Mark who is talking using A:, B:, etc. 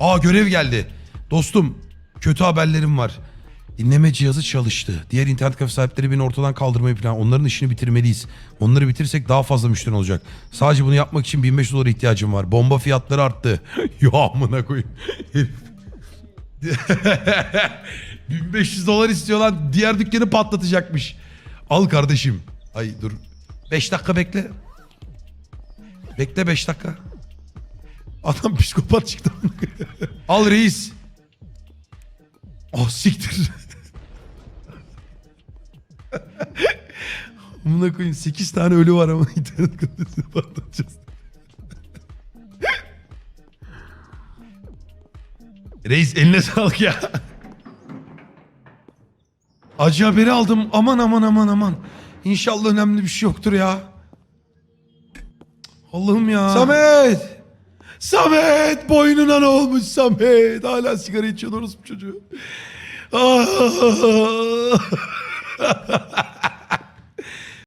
A: Aa görev geldi. Dostum kötü haberlerim var. Dinleme cihazı çalıştı. Diğer internet kafe sahipleri beni ortadan kaldırmayı plan. Onların işini bitirmeliyiz. Onları bitirsek daha fazla müşteri olacak. Sadece bunu yapmak için 1500 dolara ihtiyacım var. Bomba fiyatları arttı. ya amına koyayım. Herif. 1500 dolar istiyor lan. Diğer dükkanı patlatacakmış. Al kardeşim. Ay dur. 5 dakika bekle. Bekle 5 dakika. Adam psikopat çıktı. Al reis. Oh siktir. Amına koyayım 8 tane ölü var ama internet kafesini patlatacağız. Reis eline sağlık ya. Acı haberi aldım. Aman aman aman aman. İnşallah önemli bir şey yoktur ya. Allah'ım ya. Samet! Samet! Boynuna ne olmuş Samet? Hala sigara içiyor orospu çocuğu. Ah!